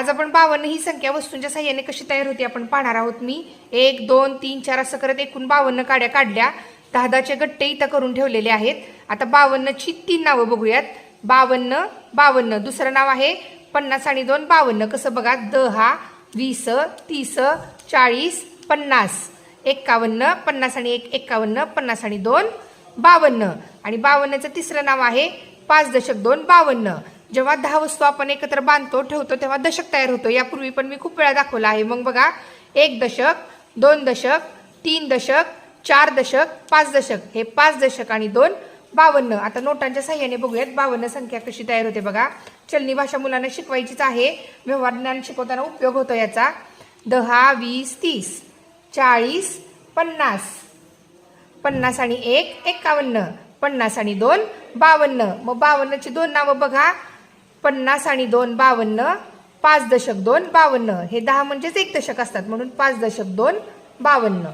आज आपण बावन्न ही संख्या वस्तूंच्या साह्याने कशी तयार होती आपण पाहणार आहोत मी. एक दोन तीन चार असं करत एकूण बावन्न काड्या काढल्या. दहा दहाचे गट्टे इथं करून ठेवलेले आहेत. आता बावन्नची तीन नावं बघूयात. बावन्न बावन्न दुसरं नाव आहे. पन्नास आणि दोन बावन्न. कसं बघा? दहा वीस तीस चाळीस पन्नास. एक्कावन्न पन्नास आणि एक एक्कावन्न पन्नास आणि दोन बावन्न. आणि बावन्नचं तिसरं नाव आहे. पाच दशक दोन बावन्न. जेव्हा दहा वस्तू आपण एकत्र बांधतो ठेवतो तेव्हा दशक तयार होतो. यापूर्वी पण मी खूप वेळा दाखवला आहे. मग बघा एक दशक दोन दशक तीन दशक चार दशक पाच दशक. हे पाच दशक आणि दोन बावन्न. आता नोटांच्या साह्याने बघूयात. बावन्न संख्या कशी तयार होते बघा. चलनी भाषा मुलांना शिकवायचीच आहे. व्यवहार ज्ञान शिकवताना उपयोग होतो याचा. दहा वीस तीस. चाळीस पन्नास. पन्नास आणि एक एक्कावन्न पन्नास आणि दोन बावन्न. मग बावन्नची दोन नावं बघा. पन्नास आणि दोन बावन्न पाच दशक दोन बावन्न. हे दहा म्हणजेच एक दशक असतात म्हणून पाच दशक दोन बावन्न.